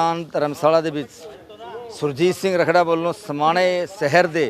ਸਥਾਨ ਧਰਮਸ਼ਾਲਾ ਦੇ ਵਿੱਚ ਸੁਰਜੀਤ ਸਿੰਘ ਰਖੜਾ ਵੱਲੋਂ ਸਮਾਣੇ ਸ਼ਹਿਰ ਦੇ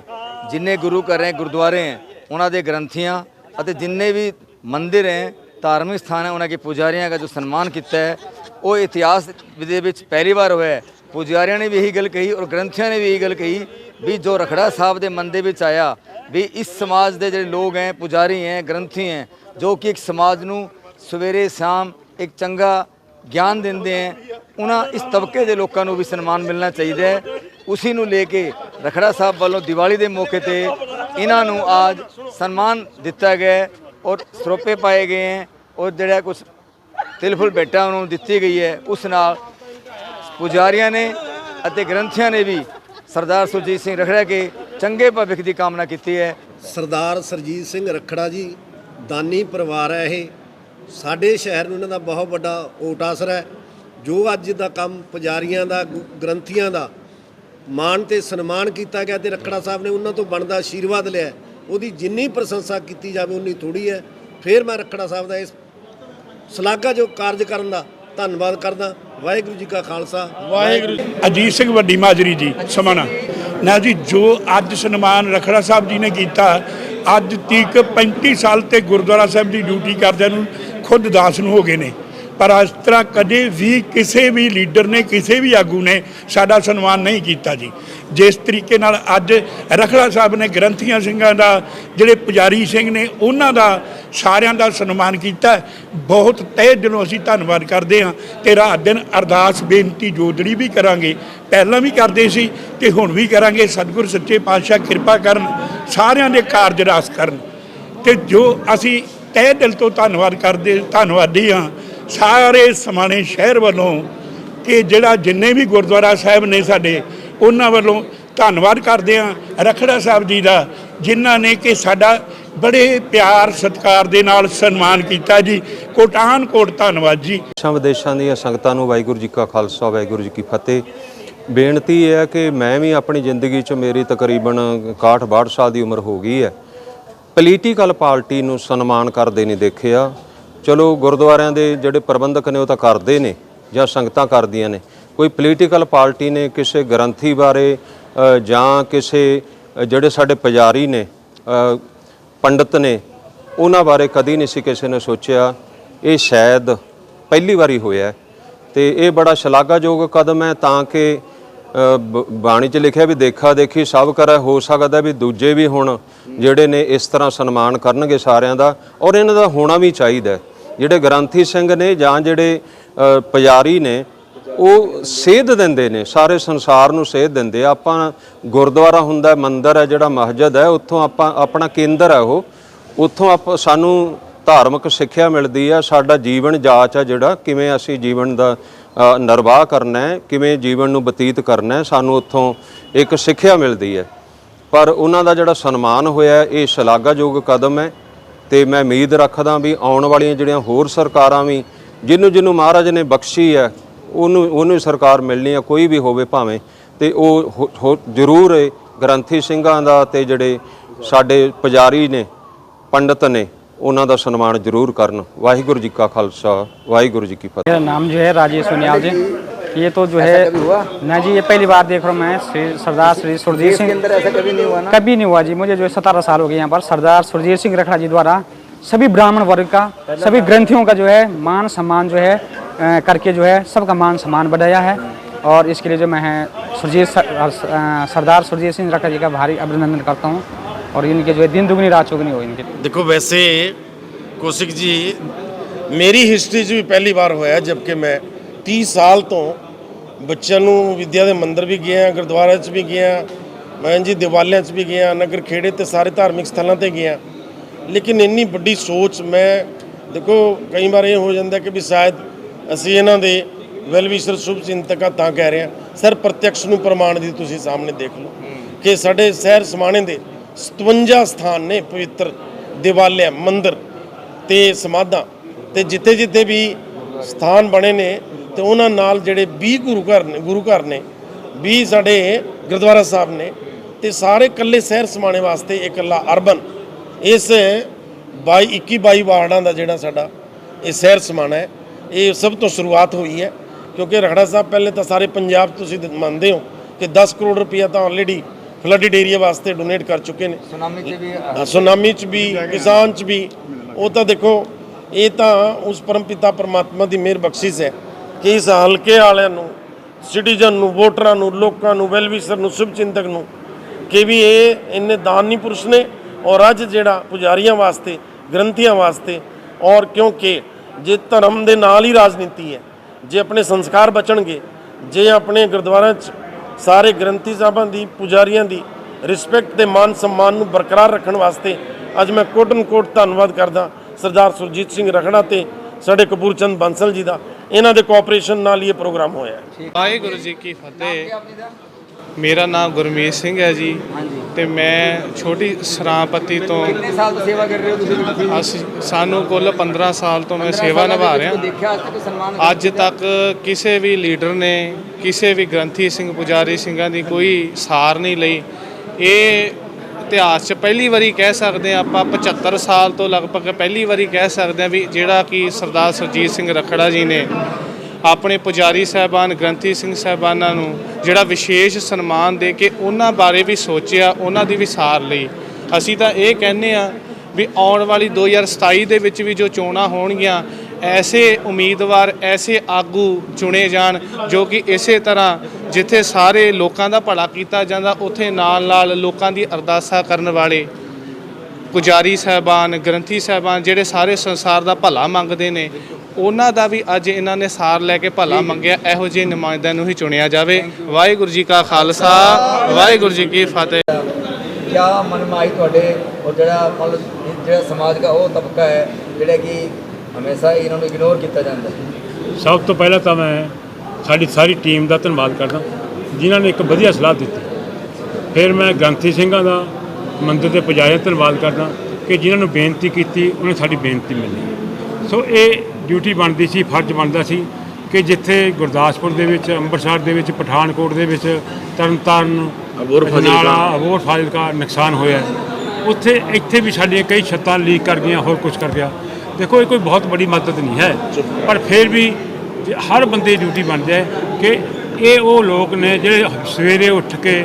ਜਿੰਨੇ ਗੁਰੂ ਘਰ ਹੈ, ਗੁਰਦੁਆਰੇ ਹੈ, ਉਹਨਾਂ ਦੇ ਗ੍ਰੰਥੀਆਂ ਅਤੇ ਜਿੰਨੇ ਵੀ ਮੰਦਿਰ ਹੈ, ਧਾਰਮਿਕ ਸਥਾਨ ਹੈ, ਉਹਨਾਂ ਕੇ ਪੁਜਾਰੀਆਂ ਦਾ ਜੋ ਸਨਮਾਨ ਕੀਤਾ ਹੈ, ਉਹ ਇਤਿਹਾਸ ਦੇ ਵਿੱਚ ਪਹਿਲੀ ਵਾਰ ਹੋਇਆ ਹੈ। ਪੁਜਾਰੀਆਂ ਨੇ ਵੀ ਇਹੀ ਗੱਲ ਕਹੀ ਔਰ ਗ੍ਰੰਥੀਆਂ ਨੇ ਵੀ ਇਹੀ ਗੱਲ ਕਹੀ ਵੀ ਜੋ ਰਖੜਾ ਸਾਹਿਬ ਦੇ ਮਨ ਦੇ ਵਿੱਚ ਆਇਆ, ਵੀ ਇਸ ਸਮਾਜ ਦੇ ਜਿਹੜੇ ਲੋਕ ਹੈ, ਪੁਜਾਰੀ ਹੈ, ਗ੍ਰੰਥੀ ਹੈ, ਜੋ ਕਿ ਇੱਕ ਸਮਾਜ ਨੂੰ ਸਵੇਰੇ ਸ਼ਾਮ ਇੱਕ ਚੰਗਾ ਗਿਆਨ ਦਿੰਦੇ ਹੈ। ਉਹਨਾਂ ਇਸ ਤਬਕੇ ਦੇ ਲੋਕਾਂ ਨੂੰ ਵੀ ਸਨਮਾਨ ਮਿਲਣਾ ਚਾਹੀਦਾ ਹੈ। ਉਸੇ ਨੂੰ ਲੈ ਕੇ ਰਖੜਾ ਸਾਹਿਬ ਵੱਲੋਂ ਦੀਵਾਲੀ ਦੇ ਮੌਕੇ ਤੇ ਇਹਨਾਂ ਨੂੰ ਅੱਜ ਸਨਮਾਨ ਦਿੱਤਾ ਗਿਆ ਔਰ ਸਰੋਪੇ ਪਾਏ ਗਏ ਹੈ ਔਰ ਜਿਹੜਾ ਕੁਝ ਤਿਲਫੁਲ ਭੇਟਾ ਉਹਨਾਂ ਨੂੰ ਦਿੱਤੀ ਗਈ ਹੈ, ਉਸ ਨਾਲ ਪੁਜਾਰੀਆਂ ਨੇ ਅਤੇ ਗ੍ਰੰਥੀਆਂ ਨੇ ਵੀ ਸਰਦਾਰ ਸੁਰਜੀਤ ਸਿੰਘ ਰਖੜਾ ਕੇ ਚੰਗੇ ਭਵਿੱਖ ਦੀ ਕਾਮਨਾ ਕੀਤੀ ਹੈ। ਸਰਦਾਰ ਸਰਜੀਤ ਸਿੰਘ ਰਖੜਾ ਜੀ, ਦਾਨੀ ਪਰਿਵਾਰ ਹੈ ਇਹ। ਸਾਡੇ ਸ਼ਹਿਰ ਨੂੰ ਇਹਨਾਂ ਦਾ ਬਹੁਤ ਵੱਡਾ ਓਟ ਆਸਰਾ ਹੈ। ਜੋ ਅੱਜ ਦਾ ਕੰਮ ਪੁਜਾਰੀਆਂ ਦਾ, ਗੁ- ਗ੍ਰੰਥੀਆਂ ਦਾ ਮਾਣ ਤੇ ਸਨਮਾਨ ਕੀਤਾ ਗਿਆ ਤੇ ਰੱਖੜਾ ਸਾਹਿਬ ਨੇ ਉਹਨਾਂ ਤੋਂ ਬਣਦਾ ਆਸ਼ੀਰਵਾਦ ਲਿਆ ਉਹਦੀ ਜਿੰਨੀ ਪ੍ਰਸ਼ੰਸਾ ਕੀਤੀ ਜਾਵੇ, ਉਨੀ ਥੋੜੀ ਹੈ। ਫਿਰ ਮੈਂ ਰੱਖੜਾ ਸਾਹਿਬ ਦਾ ਇਸ ਸ਼ਲਾਘਾ ਜੋ ਕਾਰਜ ਕਰਨ ਦਾ ਧੰਨਵਾਦ ਕਰਦਾ। ਵਾਹਿਗੁਰੂ ਜੀ ਕਾ ਖਾਲਸਾ। ਵਾਹਿਗੁਰੂ ਅਜੀਤ ਸਿੰਘ ਵੱਡੀ ਮਾਜਰੀ ਜੀ, ਸਮਾਣਾ। ਨਾ ਜੀ, ਜੋ ਅੱਜ ਸਨਮਾਨ ਰਖੜਾ ਸਾਹਿਬ ਜੀ ਨੇ ਕੀਤਾ ਅੱਜ ਤੀਕ 35 ਸਾਲ ਤੇ ਗੁਰਦੁਆਰਾ ਸਾਹਿਬ ਦੀ ਡਿਊਟੀ ਕਰਦਿਆਂ ਨੂੰ ਖੁਦ ਦਾਸ ਨੂੰ ਹੋ ਗਏ ਨੇ। ਪਰ ਇਸ ਤਰ੍ਹਾਂ ਕਦੇ ਵੀ ਕਿਸੇ ਵੀ ਲੀਡਰ ਨੇ, ਕਿਸੇ ਵੀ ਆਗੂ ਨੇ ਸਾਡਾ ਸਨਮਾਨ ਨਹੀਂ ਕੀਤਾ ਜੀ। ਜਿਸ ਤਰੀਕੇ ਨਾਲ ਅੱਜ ਰਖੜਾ ਸਾਹਿਬ ਨੇ ਗ੍ਰੰਥੀਆਂ ਸਿੰਘਾਂ ਦਾ, ਜਿਹੜੇ ਪੁਜਾਰੀ ਸਿੰਘ ਨੇ, ਉਹਨਾਂ ਦਾ ਸਾਰਿਆਂ ਦਾ ਸਨਮਾਨ ਕੀਤਾ। ਬਹੁਤ ਤਹਿ ਦਿਲੋਂ ਅਸੀਂ ਧੰਨਵਾਦ ਕਰਦੇ ਹਾਂ ਤੇ ਰਾਤ ਦਿਨ ਅਰਦਾਸ, ਬੇਨਤੀ ਜੋਦੜੀ ਵੀ ਕਰਾਂਗੇ। ਪਹਿਲਾਂ ਵੀ ਕਰਦੇ ਸੀ ਤੇ ਹੁਣ ਵੀ ਕਰਾਂਗੇ। ਸਤਿਗੁਰ ਸੱਚੇ ਪਾਤਸ਼ਾਹ ਕਿਰਪਾ ਕਰਨ, ਸਾਰਿਆਂ ਦੇ ਕਾਰਜ ਰਾਸ ਕਰਨ। ਤੇ ਜੋ ਅਸੀਂ ਤਹਿ ਦਿਲ ਤੋਂ ਧੰਨਵਾਦ ਕਰਦੇ, ਧੰਨਵਾਦੀ ਹਾਂ, ਸਾਰੇ ਸਮਾਣੇ ਸ਼ਹਿਰ ਵੱਲੋਂ ਕਿ ਜਿਹੜਾ ਜਿੰਨੇ ਵੀ ਗੁਰਦੁਆਰਾ ਸਾਹਿਬ ਨੇ ਸਾਡੇ, ਉਹਨਾਂ ਵੱਲੋਂ ਧੰਨਵਾਦ ਕਰਦੇ ਹਾਂ। ਰਖੜਾ ਸਾਹਿਬ ਜੀ ਦਾ, ਜਿਨ੍ਹਾਂ ਨੇ ਕਿ ਸਾਡਾ ਬੜੇ ਪਿਆਰ, ਸਤਿਕਾਰ ਦੇ ਨਾਲ ਸਨਮਾਨ ਕੀਤਾ ਜੀ। ਕੋਟਾਨ ਕੋਟ, ਧੰਨਵਾਦ ਜੀ। ਦੇਸ਼ਾਂ ਵਿਦੇਸ਼ਾਂ ਦੀਆਂ ਸੰਗਤਾਂ ਨੂੰ ਵਾਹਿਗੁਰੂ ਜੀ ਕਾ ਖਾਲਸਾ, ਵਾਹਿਗੁਰੂ ਜੀ ਕੀ ਫਤਿਹ। ਬੇਨਤੀ ਇਹ ਹੈ ਕਿ ਮੈਂ ਵੀ ਆਪਣੀ ਜ਼ਿੰਦਗੀ 'ਚ ਮੇਰੀ ਤਕਰੀਬਨ 61 62 ਸਾਲ ਦੀ ਉਮਰ ਹੋ ਗਈ ਹੈ। ਪੋਲੀਟੀਕਲ ਪਾਰਟੀ ਨੂੰ ਸਨਮਾਨ ਕਰਦੇ ਨਹੀਂ ਦੇਖਿਆ। ਚਲੋ, ਗੁਰਦੁਆਰਿਆਂ ਦੇ ਜਿਹੜੇ ਪ੍ਰਬੰਧਕ ਨੇ ਉਹ ਤਾਂ ਕਰਦੇ ਨੇ ਜਾਂ ਸੰਗਤਾਂ ਕਰਦੀਆਂ ਨੇ। ਕੋਈ ਪੋਲੀਟੀਕਲ ਪਾਰਟੀ ਨੇ ਕਿਸੇ ਗ੍ਰੰਥੀ ਬਾਰੇ ਜਾਂ ਕਿਸੇ ਜਿਹੜੇ ਸਾਡੇ ਪੁਜਾਰੀ ਨੇ ਪੰਡਤ ਨੇ ਉਹਨਾਂ ਬਾਰੇ ਕਦੀ ਨਹੀਂ ਸੀ ਕਿਸੇ ਨੇ ਸੋਚਿਆ। ਇਹ ਸ਼ਾਇਦ ਪਹਿਲੀ ਵਾਰੀ ਹੋਇਆ ਹੈ ਤੇ ਇਹ ਬੜਾ ਸ਼ਲਾਘਾਯੋਗ ਕਦਮ ਹੈ ਤਾਂ ਕਿ ਬ- ਬਾਣੀ 'ਚ ਲਿਖਿਆ ਵੀ ਦੇਖਾ ਦੇਖੀ ਸਭ ਕਰੇ ਹੋ ਸਕਦਾ ਵੀ ਦੂਜੇ ਵੀ ਹੁਣ ਜਿਹੜੇ ਨੇ ਇਸ ਤਰ੍ਹਾਂ ਸਨਮਾਨ ਕਰਨਗੇ ਸਾਰਿਆਂ ਦਾ ਔਰ ਇਹਨਾਂ ਦਾ ਹੋਣਾ ਵੀ ਚਾਹੀਦਾ ਜਿਹੜੇ ਗ੍ਰੰਥੀ ਸਿੰਘ ਨੇ ਜਾਂ ਜਿਹੜੇ ਅ, ਪੁਜਾਰੀ ਨੇ ਉਹ ਸੇਧ ਦਿੰਦੇ ਨੇ, ਸਾਰੇ ਸੰਸਾਰ ਨੂੰ ਸੇਧ ਦਿੰਦੇ ਆ। ਆਪਾਂ ਗੁਰਦੁਆਰਾ ਹੁੰਦਾ, ਮੰਦਿਰ ਹੈ, ਜਿਹੜਾ ਮਸਜਿਦ ਹੈ, ਉੱਥੋਂ ਆਪਾਂ, ਆਪਣਾ ਕੇਂਦਰ ਹੈ ਉਹ। ਉੱਥੋਂ ਆਪ, ਸਾਨੂੰ ਧਾਰਮਿਕ ਸਿੱਖਿਆ ਮਿਲਦੀ ਆ। ਸਾਡਾ ਜੀਵਨ ਜਾਚ ਆ ਜਿਹੜਾ, ਕਿਵੇਂ ਅਸੀਂ ਜੀਵਨ ਦਾ ਨਿਰਵਾਹ ਕਰਨਾ ਹੈ, ਕਿਵੇਂ ਜੀਵਨ ਨੂੰ ਬਤੀਤ ਕਰਨਾ ਹੈ, ਸਾਨੂੰ ਉੱਥੋਂ ਇੱਕ ਸਿੱਖਿਆ ਮਿਲਦੀ ਹੈ। ਪਰ ਉਹਨਾਂ ਦਾ ਜਿਹੜਾ ਸਨਮਾਨ ਹੋਇਆ ਇਹ ਸ਼ਲਾਘਾਯੋਗ ਕਦਮ ਹੈ। ਤੇ ਮੈਂ ਉਮੀਦ ਰੱਖਦਾ ਵੀ ਆਉਣ ਵਾਲੀਆਂ ਜਿਹੜੀਆਂ ਹੋਰ ਸਰਕਾਰਾਂ ਵੀ ਜਿਹਨੂੰ ਜਿਹਨੂੰ ਮਹਾਰਾਜ ਨੇ ਬਖਸ਼ੀ ਹੈ ਉਹਨੂੰ ਉਹਨੂੰ ਹੀ ਸਰਕਾਰ ਮਿਲਣੀ ਹੈ ਕੋਈ ਵੀ ਹੋਵੇ ਭਾਵੇਂ ਤੇ ਉਹ ਹੋ- ਹੋ- ਜ਼ਰੂਰ ਇਹ ਗ੍ਰੰਥੀ ਸਿੰਘਾਂ ਦਾ ਤੇ ਜਿਹੜੇ ਸਾਡੇ ਪੁਜਾਰੀ ਨੇ ਪੰਡਤ ਨੇ ਉਹਨਾਂ ਦਾ ਸਨਮਾਨ ਜ਼ਰੂਰ ਕਰਨ ਵਾਹਿਗੁਰੂ ਜੀ ਕਾ ਖਾਲਸਾ ਵਾਹਿਗੁਰੂ ਜੀ ਕੀ ਫਤਿਹ मेरा नाम जो है राजेश सोनियाल जी ये तो जो है ना जी ये पहली बार देख रहा हूँ मैं श्री सरदार श्री सुरजीत सिंह अंदर ऐसा कभी नहीं हुआ ना कभी नहीं हुआ जी मुझे जो है सतारह साल हो गए यहाँ पर सरदार सुरजीत सिंह रखड़ा जी द्वारा सभी ब्राह्मण वर्ग का सभी ग्रंथियों का जो है मान सम्मान जो है अ, करके जो है सबका मान सम्मान बढ़ाया है और इसके लिए जो मैं है सुरजीत सर- अ, सरदार सुरजीत सिंह रखड़ा जी का भारी अभिनंदन करता हूँ और इनके जो है दिन दुगनी रात चौगनी हो इनके ਦੇਖੋ ਵੈਸੇ ਕੋਸਿਕ ਜੀ ਮੇਰੀ ਹਿਸਟਰੀ 'ਚ ਵੀ ਪਹਿਲੀ ਵਾਰ ਹੋਇਆ ਜਦਕਿ ਮੈਂ 30 ਸਾਲ ਤੋਂ ਬੱਚਿਆਂ ਨੂੰ ਵਿਦਿਆ ਦੇ ਮੰਦਿਰ ਵੀ ਗਿਆ ਗੁਰਦੁਆਰਾ 'ਚ ਵੀ ਗਿਆ ਮੈਂ ਜੀ ਦਿਵਾਲਿਆਂ 'ਚ ਵੀ ਗਿਆ ਨਗਰ ਖੇੜੇ ਤੇ ਸਾਰੇ ਧਾਰਮਿਕ ਸਥਲਾਂ ਤੇ ਗਿਆ ਲੇਕਿਨ ਇੰਨੀ ਵੱਡੀ ਸੋਚ ਮੈਂ ਦੇਖੋ ਕਈ ਵਾਰ ਇਹ ਹੋ ਜਾਂਦਾ ਕਿ ਵੀ ਸ਼ਾਇਦ ਅਸੀਂ ਇਹਨਾਂ ਦੇ ਵੈਲਵਿਸ਼ਰ ਸ਼ੁਭ ਚਿੰਤਕਾਂ ਤਾਂ ਕਹਿ ਰਹੇ ਹਾਂ ਸਰ ਪ੍ਰਤੱਖ ਨੂੰ ਪ੍ਰਮਾਣ ਦੀ ਤੁਸੀਂ ਸਾਹਮਣੇ ਦੇਖ ਲਓ ਕਿ ਸਾਡੇ ਸ਼ਹਿਰ ਸਮਾਣੇ ਦੇ 57 ਸਥਾਨ ਨੇ ਪਵਿੱਤਰ ਦਿਵਾਲਿਆ ਮੰਦਿਰ ਤੇ ਸਮਾਧਾਂ ਤੇ ਜਿੱਥੇ ਜਿੱਥੇ ਵੀ ਸਥਾਨ ਬਣੇ ਨੇ ਤੇ ਉਹਨਾਂ ਨਾਲ ਜਿਹੜੇ 20 ਗੁਰੂ ਘਰ ਨੇ, ਗੁਰੂ ਘਰ ਨੇ 20 ਸਾਡੇ ਗੁਰਦੁਆਰਾ ਸਾਹਿਬ ਨੇ ਤੇ ਸਾਰੇ ਇਕੱਲੇ ਸ਼ਹਿਰ ਸਮਾਣੇ ਵਾਸਤੇ ਇਹ ਇਕੱਲਾ ਅਰਬਨ, ਇਸ 22 21 22 ਵਾਰਡਾਂ ਦਾ ਜਿਹੜਾ ਸਾਡਾ ਇਹ ਸ਼ਹਿਰ ਸਮਾਣਾ ਹੈ। ਇਹ ਸਭ ਤੋਂ ਸ਼ੁਰੂਆਤ ਹੋਈ ਹੈ ਕਿਉਂਕਿ ਰਖੜਾ ਸਾਹਿਬ ਪਹਿਲੇ ਤਾਂ ਸਾਰੇ ਪੰਜਾਬ ਤੁਸੀਂ ਮੰਨਦੇ ਹੋ ਕਿ 10 ਕਰੋੜ ਰੁਪਇਆ ਤਾਂ ਆਲਰੇਡੀ ਫਲੱਡਡ ਏਰੀਆ ਵਾਸਤੇ ਡੋਨੇਟ ਕਰ ਚੁੱਕੇ ਨੇ। ਸੁਨਾਮੀ 'ਚ ਵੀ ਸੁਨਾਮੀ ਚ ਵੀ ਕਿਸਾਨ ਚ ਵੀ। ਉਹ ਤਾਂ ਦੇਖੋ ਇਹ ਤਾਂ ਉਸ ਪਰਮਪਿਤਾ ਪਰਮਾਤਮਾ ਦੀ ਮਿਹਰ ਬਖਸ਼ਿਸ਼ ਹੈ ਕਿ ਇਸ ਹਲਕੇ ਵਾਲਿਆਂ ਨੂੰ ਸਿਟੀਜ਼ਨ ਨੂੰ ਵੋਟਰਾਂ ਨੂੰ ਲੋਕਾਂ ਨੂੰ ਵੈਲਵਿਸ਼ਰ ਨੂੰ ਸ਼ੁਭਚਿੰਤਕ ਨੂੰ ਕਿ ਵੀ ਇਹ ਇੰਨੇ ਦਾਨੀ ਪੁਰਸ਼ ਨੇ ਔਰ ਅੱਜ ਜਿਹੜਾ ਪੁਜਾਰੀਆਂ ਵਾਸਤੇ ਗ੍ਰੰਥੀਆਂ ਵਾਸਤੇ ਔਰ ਕਿਉਂਕਿ ਜੇ ਧਰਮ ਦੇ ਨਾਲ ਹੀ ਰਾਜਨੀਤੀ ਹੈ ਜੇ ਆਪਣੇ ਸੰਸਕਾਰ ਬਚਣਗੇ ਜੇ ਆਪਣੇ ਗੁਰਦੁਆਰਿਆਂ 'ਚ ਸਾਰੇ ਗ੍ਰੰਥੀ ਸਾਹਿਬਾਂ ਦੀ ਪੁਜਾਰੀਆਂ ਦੀ ਰਿਸਪੈਕਟ ਤੇ ਮਾਨ ਸਨਮਾਨ ਨੂੰ ਬਰਕਰਾਰ ਰੱਖਣ ਵਾਸਤੇ ਅੱਜ ਮੈਂ ਕੋਟਨ ਕੋਟ ਧੰਨਵਾਦ ਕਰਦਾ ਸਰਦਾਰ ਸੁਰਜੀਤ ਸਿੰਘ ਰਖੜਾ ਤੇ ਸਾਡੇ ਕਪੂਰਚੰਦ ਬੰਸਲ ਜੀ ਦਾ। ਇਹਨਾਂ ਦੇ ਕੋਆਪਰੇਸ਼ਨ ਨਾਲ ਹੀ ਇਹ ਪ੍ਰੋਗਰਾਮ ਹੋਇਆ ਹੈ। ਵਾਹਿਗੁਰੂ ਜੀ ਕੀ ਫਤਿਹ। ਮੇਰਾ ਨਾਮ ਗੁਰਮੀਤ ਸਿੰਘ ਹੈ ਜੀ। ਤੇ ਮੈਂ ਛੋਟੀ ਸਰਾਪਤੀ ਤੋਂ ਕਿੰਨੇ ਸਾਲ ਤੋਂ ਸੇਵਾ ਕਰ ਰਹੇ ਹੋ ਤੁਸੀਂ ਅਸੀਂ ਸਾਨੂੰ ਕੁੱਲ 15 ਸਾਲ ਤੋਂ ਮੈਂ ਸੇਵਾ ਨਿਭਾ ਰਿਹਾ। ਅੱਜ ਤੱਕ ਕਿਸੇ ਵੀ ਲੀਡਰ ਨੇ ਕਿਸੇ ਵੀ ਗ੍ਰੰਥੀ ਸਿੰਘ ਪੁਜਾਰੀ ਸਿੰਘਾਂ ਦੀ ਕੋਈ ਸਾਰ ਨਹੀਂ ਲਈ। ਇਹ ਇਤਿਹਾਸ 'ਚ ਪਹਿਲੀ ਵਾਰੀ ਕਹਿ ਸਕਦੇ ਹਾਂ ਆਪਾਂ 75 ਸਾਲ ਤੋਂ ਲਗਭਗ ਪਹਿਲੀ ਵਾਰੀ ਕਹਿ ਸਕਦੇ ਹਾਂ ਵੀ ਜਿਹੜਾ ਕਿ ਸਰਦਾਰ ਸੁਰਜੀਤ ਸਿੰਘ ਰਖੜਾ ਜੀ ਨੇ ਆਪਣੇ ਪੁਜਾਰੀ ਸਾਹਿਬਾਨ, ਗ੍ਰੰਥੀ ਸਿੰਘ ਸਾਹਿਬਾਨਾਂ ਨੂੰ ਜਿਹੜਾ ਵਿਸ਼ੇਸ਼ ਸਨਮਾਨ ਦੇ ਕੇ ਉਹਨਾਂ ਬਾਰੇ ਵੀ ਸੋਚਿਆ, ਉਹਨਾਂ ਦੀ ਵੀ ਸਾਰ ਲਈ। ਅਸੀਂ ਤਾਂ ਇਹ ਕਹਿੰਦੇ ਆ ਵੀ ਆਉਣ ਵਾਲੀ 2027 ਦੇ ਵਿੱਚ ਵੀ ਜੋ ਚੋਣਾਂ ਹੋਣਗੀਆਂ, ਐਸੇ ਉਮੀਦਵਾਰ, ਐਸੇ ਆਗੂ ਚੁਣੇ ਜਾਣ ਜੋ ਕਿ ਇਸੇ ਤਰ੍ਹਾਂ ਜਿੱਥੇ ਸਾਰੇ ਲੋਕਾਂ ਦਾ ਭਲਾ ਕੀਤਾ ਜਾਂਦਾ, ਉੱਥੇ ਨਾਲ ਨਾਲ ਲੋਕਾਂ ਦੀ ਅਰਦਾਸਾਂ ਕਰਨ ਵਾਲੇ ਪੁਜਾਰੀ ਸਾਹਿਬਾਨ ਗ੍ਰੰਥੀ ਸਾਹਿਬਾਨ ਜਿਹੜੇ ਸਾਰੇ ਸੰਸਾਰ ਦਾ ਭਲਾ ਮੰਗਦੇ ਨੇ ਉਹਨਾਂ ਦਾ ਵੀ ਅੱਜ ਇਹਨਾਂ ਨੇ ਸਾਰ ਲੈ ਕੇ ਭਲਾ ਮੰਗਿਆ ਇਹੋ ਜਿਹੇ ਨੁਮਾਇੰਦਿਆਂ ਨੂੰ ਹੀ ਚੁਣਿਆ ਜਾਵੇ। ਵਾਹਿਗੁਰੂ ਜੀ ਕਾ ਖਾਲਸਾ ਵਾਹਿਗੁਰੂ ਜੀ ਕੀ ਫਤਿਹ। ਕਿਆ ਮਨ ਮਾਈ ਤੁਹਾਡੇ ਔਰ ਜਿਹੜਾ ਮੰਨ ਲਓ ਜਿਹੜਾ ਸਮਾਜ ਦਾ ਉਹ ਤਬਕਾ ਹੈ ਜਿਹੜਾ ਕਿ ਹਮੇਸ਼ਾ ਇਹਨਾਂ ਨੂੰ ਇਗਨੋਰ ਕੀਤਾ ਜਾਂਦਾ ਸਭ ਤੋਂ ਪਹਿਲਾਂ ਤਾਂ ਮੈਂ ਸਾਡੀ ਸਾਰੀ ਟੀਮ ਦਾ ਧੰਨਵਾਦ ਕਰਦਾ। ਜਿਨ੍ਹਾਂ ਨੇ ਇੱਕ ਵਧੀਆ ਸਲਾਹ ਦਿੱਤੀ। ਫਿਰ ਮੈਂ ਗ੍ਰੰਥੀ ਸਿੰਘਾਂ ਦਾ ਮੰਦਿਰ ਦੇ ਪੁਜਾਰੀਆਂ ਧੰਨਵਾਦ ਕਰਦਾ ਕਿ ਜਿਨ੍ਹਾਂ ਨੂੰ ਬੇਨਤੀ ਕੀਤੀ ਉਹਨੇ ਸਾਡੀ ਬੇਨਤੀ ਮੰਨੀ ਸੋ ਇਹ ਡਿਊਟੀ ਬਣਦੀ ਸੀ ਫਰਜ਼ ਬਣਦਾ ਸੀ ਕਿ ਜਿੱਥੇ ਗੁਰਦਾਸਪੁਰ ਦੇ ਵਿੱਚ ਅੰਮ੍ਰਿਤਸਰ ਦੇ ਵਿੱਚ ਪਠਾਨਕੋਟ ਦੇ ਵਿੱਚ ਤਰਨਤਾਰਨ ਅਬੋਹਰ ਫਾਜ਼ਿਲਕਾ। ਅਬੋਹਰ ਫਾਜ਼ਿਲਕਾ ਨੁਕਸਾਨ ਹੋਇਆ। ਉੱਥੇ ਇੱਥੇ ਵੀ ਸਾਡੀਆਂ ਕਈ ਛੱਤਾਂ ਲੀਕ ਕਰ ਗਈਆਂ ਹੋਰ ਕੁਝ ਕਰ ਗਿਆ ਦੇਖੋ ਇਹ ਕੋਈ ਬਹੁਤ ਬੜੀ ਮਦਦ ਨਹੀਂ ਹੈ ਪਰ ਫਿਰ ਵੀ ਹਰ ਬੰਦੇ ਦੀ ਡਿਊਟੀ ਬਣਦੀ ਹੈ ਕਿ ਇਹ ਉਹ ਲੋਕ ਨੇ ਜਿਹੜੇ ਸਵੇਰੇ ਉੱਠ ਕੇ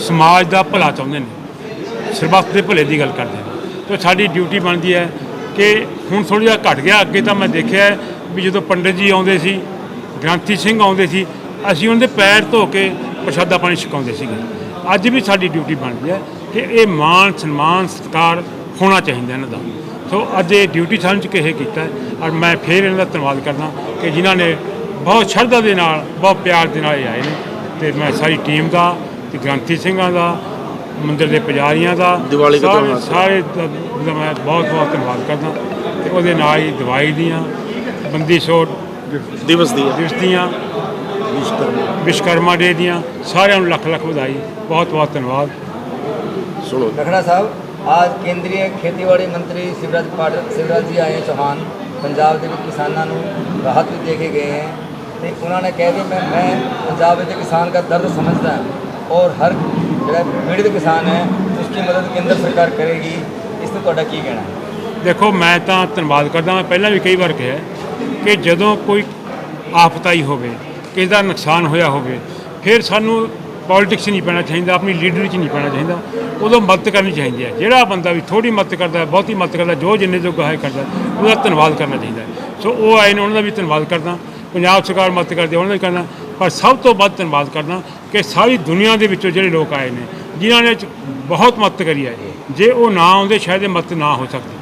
ਸਮਾਜ ਦਾ ਭਲਾ ਚਾਹੁੰਦੇ ਨੇ ਸਰਬੱਤ ਦੇ ਭਲੇ ਦੀ ਗੱਲ ਕਰਦੇ ਨੇ। ਤੇ ਸਾਡੀ ਡਿਊਟੀ ਬਣਦੀ ਹੈ ਕਿ ਹੁਣ ਥੋੜ੍ਹਾ ਜਿਹਾ ਘਟ ਗਿਆ, ਅੱਗੇ ਤਾਂ ਮੈਂ ਦੇਖਿਆ ਵੀ ਜਦੋਂ ਪੰਡਿਤ ਜੀ ਆਉਂਦੇ ਸੀ, ਗ੍ਰੰਥੀ ਸਿੰਘ ਆਉਂਦੇ ਸੀ, ਅਸੀਂ ਉਹਨਾਂ ਦੇ ਪੈਰ ਧੋ ਕੇ ਪ੍ਰਸ਼ਾਦਾ ਪਾਣੀ ਛਕਾਉਂਦੇ ਸੀਗੇ। ਅੱਜ ਵੀ ਸਾਡੀ ਡਿਊਟੀ ਬਣਦੀ ਹੈ ਕਿ ਇਹ ਮਾਣ, ਸਨਮਾਨ, ਸਤਿਕਾਰ ਹੋਣਾ ਚਾਹੀਦਾ ਇਹਨਾਂ ਦਾ। ਸੋ ਅੱਜ ਇਹ ਡਿਊਟੀ ਸਾਨੂੰ ਚ ਕਿਹੇ ਕੀਤਾ ਔਰ ਮੈਂ ਫੇਰ ਇਹਨਾਂ ਦਾ ਧੰਨਵਾਦ ਕਰਦਾ ਕਿ ਜਿਨ੍ਹਾਂ ਨੇ ਬਹੁਤ ਸ਼ਰਧਾ ਦੇ ਨਾਲ, ਬਹੁਤ ਪਿਆਰ ਦੇ ਨਾਲ ਇਹ ਆਏ ਨੇ। ਤੇ ਮੈਂ ਸਾਰੀ ਟੀਮ ਦਾ ਤੇ ਗ੍ਰੰਥੀ ਸਿੰਘਾਂ ਦਾ ਮੰਦਿਰ ਦੇ ਪੁਜਾਰੀਆਂ ਦਾ ਦੀਵਾਲੀ ਦਾ ਸਾਰੇ ਧੰਨਵਾਦ। ਸਾਰੇ ਦਾ ਦਾ ਮੈਂ ਬਹੁਤ ਬਹੁਤ ਧੰਨਵਾਦ ਕਰਦਾ ਤੇ ਉਹਦੇ ਨਾਲ ਹੀ ਦਵਾਈ ਦੀਆਂ ਬੰਦੀ ਛੋੜ ਦਿਵਸ ਦੀ ਦਿਵਸ ਦੀਆਂ ਵਿਸ਼ਕਰਮਾ ਡੇ ਦੀਆਂ ਸਾਰਿਆਂ ਨੂੰ ਲੱਖ ਲੱਖ ਵਧਾਈ ਬਹੁਤ ਬਹੁਤ ਧੰਨਵਾਦ ਸੁਣੋ रखना साहब आज ਕੇਂਦਰੀ ਖੇਤੀਬਾੜੀ ਮੰਤਰੀ शिवराज पाटिल शिवराज जी आए हैं चौहान ਪੰਜਾਬ ਦੇ ਵਿੱਚ ਕਿਸਾਨਾਂ ਨੂੰ ਰਾਹਤ ਵੀ ਦੇ ਕੇ ਗਏ ਹੈ ਤੇ ਉਹਨਾਂ ਨੇ ਕਿਹਾ ਕਿ ਮੈਂ ਮੈਂ ਪੰਜਾਬ ਵਿੱਚ ਕਿਸਾਨ ਦਾ ਦਰਦ ਸਮਝਦਾ ਹਾਂ ਔਰ ਹਰ ਜਿਹੜਾ ਪੀੜਿਤ ਕਿਸਾਨ ਹੈ ਉਸकी ਮਦਦ ਕੇਂਦਰ ਸਰਕਾਰ ਕਰੇਗੀ। ਇਸ ਤੇ ਤੁਹਾਡਾ ਕੀ ਕਹਿਣਾ ਹੈ? ਦੇਖੋ, ਮੈਂ ਤਾਂ ਧੰਨਵਾਦ ਕਰਦਾ ਮੈਂ ਪਹਿਲਾਂ ਵੀ ਕਈ ਵਾਰ ਕਿਹਾ ਕਿ ਜਦੋਂ ਕੋਈ ਆਫਤ ਹੋਵੇ, ਕਿਸੇ ਦਾ ਨੁਕਸਾਨ ਹੋਇਆ ਹੋਵੇ, ਫਿਰ ਸਾਨੂੰ ਪੋਲਿਟਿਕਸ ਨਹੀਂ ਪੈਣਾ ਚਾਹੀਦਾ, ਆਪਣੀ ਲੀਡਰ 'ਚ ਨਹੀਂ ਪੈਣਾ ਚਾਹੀਦਾ। ਉਦੋਂ ਮਦਦ ਕਰਨੀ ਚਾਹੀਦੀ ਹੈ। ਜਿਹੜਾ ਬੰਦਾ ਵੀ ਥੋੜੀ ਮਦਦ ਕਰਦਾ ਬਹੁਤੀ ਮਦਦ ਕਰਦਾ, ਜੋ ਜਿੰਨੇ ਜੋ ਗਾਹ ਕਰਦਾ, ਉਹਦਾ ਧੰਨਵਾਦ ਕਰਨਾ ਚਾਹੀਦਾ ਸੋ ਉਹ ਆਏ ਨੇ, ਉਹਨਾਂ ਦਾ ਵੀ ਧੰਨਵਾਦ ਕਰਦਾ। ਪੰਜਾਬ ਸਰਕਾਰ ਮਦਦ ਕਰਦੀ ਉਹਨਾਂ ਦਾ ਵੀ ਪਰ ਸਭ ਤੋਂ ਵੱਧ ਧੰਨਵਾਦ ਕਰਦਾ ਕਿ ਸਾਰੀ ਦੁਨੀਆ ਦੇ ਵਿੱਚੋਂ ਜਿਹੜੇ ਲੋਕ ਆਏ ਨੇ ਜਿਨ੍ਹਾਂ ਨੇ ਬਹੁਤ ਮਦਦ ਕਰੀ ਹੈ। ਜੇ ਉਹ ਨਾ ਆਉਂਦੇ ਸ਼ਾਇਦ ਇਹ ਮਦਦ ਨਾ ਹੋ ਸਕਦੀ।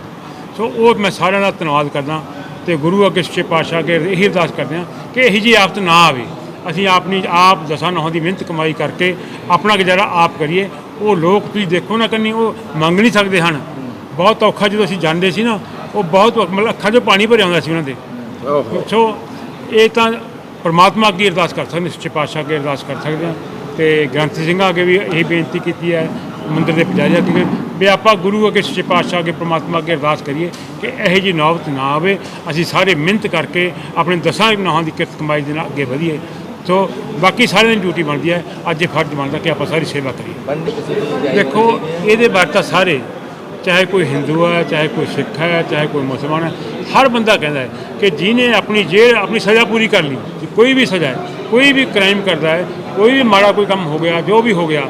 ਸੋ ਉਹ ਮੈਂ ਸਾਰਿਆਂ ਦਾ ਧੰਨਵਾਦ ਕਰਦਾ ਤੇ ਗੁਰੂ ਅੱਗੇ ਸੱਚੇ ਪਾਤਸ਼ਾਹ ਅੱਗੇ ਇਹੀ ਅਰਦਾਸ ਕਰਦੇ ਹਾਂ ਕਿ ਇਹੀ ਜੀ ਆਫਤ ਨਾ ਆਵੇ। ਅਸੀਂ ਆਪਣੀ ਆਪ ਦਸਾਂ ਨੌਂ ਦੀ ਮਿਹਨਤ ਕਮਾਈ ਕਰਕੇ ਆਪਣਾ ਗੁਜ਼ਾਰਾ ਆਪ ਕਰੀਏ। ਉਹ ਲੋਕ ਤੁਸੀਂ ਦੇਖੋ ਨਾ ਕੰਨੀ ਉਹ ਮੰਗ ਨਹੀਂ ਸਕਦੇ ਹਨ। ਬਹੁਤ ਔਖਾ ਜਦੋਂ ਅਸੀਂ ਜਾਂਦੇ ਸੀ ਨਾ ਉਹ ਬਹੁਤ ਮਤਲਬ ਅੱਖਾਂ 'ਚੋਂ ਪਾਣੀ ਭਰਿਆ ਆਉਂਦਾ ਸੀ ਉਹਨਾਂ ਦੇ। ਸੋ ਇਹ ਤਾਂ ਪ੍ਰਮਾਤਮਾ ਅੱਗੇ ਅਰਦਾਸ ਕਰ ਸਕਦੇ ਹਾਂ, ਸੱਚੇ ਪਾਤਸ਼ਾਹ ਅੱਗੇ ਅਰਦਾਸ ਕਰ ਸਕਦੇ ਹਾਂ। ਤੇ ਗ੍ਰੰਥੀ ਸਿੰਘਾਂ ਅੱਗੇ ਵੀ ਇਹ ਬੇਨਤੀ ਕੀਤੀ ਹੈ ਮੰਦਿਰ ਦੇ ਪੁਜਾਰੀ ਅੱਗੇ ਵੀ। ਆਪਾਂ ਗੁਰੂ ਅੱਗੇ ਸੱਚੇ ਪਾਤਸ਼ਾਹ ਅੱਗੇ ਪ੍ਰਮਾਤਮਾ ਅੱਗੇ ਅਰਦਾਸ ਕਰੀਏ ਕਿ ਇਹੋ ਜਿਹੀ ਨੌਬਤ ਨਾ ਆਵੇ। ਅਸੀਂ ਸਾਰੇ ਮਿਹਨਤ ਕਰਕੇ ਆਪਣੇ ਦਸਾਂ ਨੌਹਾਂ ਦੀ ਕਿਰਤ ਕਮਾਈ ਦੇ ਨਾਲ ਅੱਗੇ ਵਧੀਏ। ਸੋ ਬਾਕੀ ਸਾਰਿਆਂ ਦੀ ਡਿਊਟੀ ਬਣਦੀ ਹੈ। ਅੱਜ ਇਹ ਫਰਜ਼ ਬਣਦਾ ਕਿ ਆਪਾਂ ਸਾਰੀ ਸੇਵਾ ਕਰੀਏ। ਦੇਖੋ। ਇਹਦੇ ਬਾਰੇ ਤਾਂ ਸਾਰੇ ਚਾਹੇ ਕੋਈ ਹਿੰਦੂ ਹੈ ਚਾਹੇ ਕੋਈ ਸਿੱਖ ਹੈ ਚਾਹੇ ਕੋਈ ਮੁਸਲਮਾਨ ਹੈ ਹਰ ਬੰਦਾ ਕਹਿੰਦਾ ਹੈ ਕਿ ਜਿਹਨੇ ਆਪਣੀ ਜੇਲ੍ਹ, ਆਪਣੀ ਸਜ਼ਾ ਪੂਰੀ ਕਰ ਲਈ ਕੋਈ ਵੀ ਸਜ਼ਾ ਹੈ, ਕੋਈ ਵੀ ਕ੍ਰਾਈਮ ਕਰਦਾ ਹੈ, ਕੋਈ ਵੀ ਮਾੜਾ ਕੋਈ ਕੰਮ ਹੋ ਗਿਆ, ਜੋ ਵੀ ਹੋ ਗਿਆ,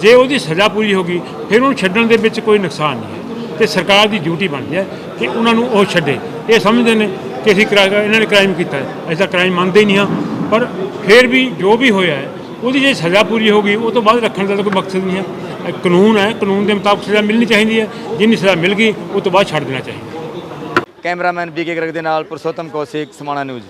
ਜੇ ਉਹਦੀ ਸਜ਼ਾ ਪੂਰੀ ਹੋ ਗਈ, ਫਿਰ ਉਹਨੂੰ ਛੱਡਣ ਦੇ ਵਿੱਚ ਕੋਈ ਨੁਕਸਾਨ ਨਹੀਂ ਹੈ। ਤੇ ਸਰਕਾਰ ਦੀ ਡਿਊਟੀ ਬਣਦੀ ਹੈ ਕਿ ਉਹਨਾਂ ਨੂੰ ਉਹ ਛੱਡੇ। ਇਹ ਸਮਝਦੇ ਨੇ ਕਿ ਅਸੀਂ ਕਰਾ ਇਹਨਾਂ ਨੇ ਕ੍ਰਾਈਮ ਕੀਤਾ ਹੈ। ਅਸੀਂ ਤਾਂ ਕ੍ਰਾਈਮ ਮੰਨਦੇ ਹੀ ਨਹੀਂ ਹਾਂ। ਪਰ ਫਿਰ ਵੀ ਜੋ ਵੀ ਹੋਇਆ ਹੈ, ਉਹਦੀ ਜੇ ਸਜ਼ਾ ਪੂਰੀ ਹੋ ਗਈ, ਉਹ ਤੋਂ ਬਾਅਦ ਰੱਖਣ ਦਾ ਤਾਂ ਕੋਈ ਮਕਸਦ ਨਹੀਂ ਹੈ। ਕਾਨੂੰਨ ਹੈ, ਕਾਨੂੰਨ ਦੇ ਮੁਤਾਬਕ ਸਜ਼ਾ ਮਿਲਣੀ ਚਾਹੀਦੀ ਹੈ। ਜਿੰਨੀ ਸਜ਼ਾ ਮਿਲ ਗਈ, ਉਹ ਤੋਂ ਬਾਅਦ ਛੱਡ ਦੇਣਾ ਚਾਹੀਦਾ। ਕੈਮਰਾਮੈਨ ਬੀਕੇ ਗਰਗ ਦੇ ਨਾਲ ਪੁਰਸ਼ੋਤਮ ਕੌਸ਼ਿਕ, ਸਮਾਣਾ ਨਿਊਜ਼।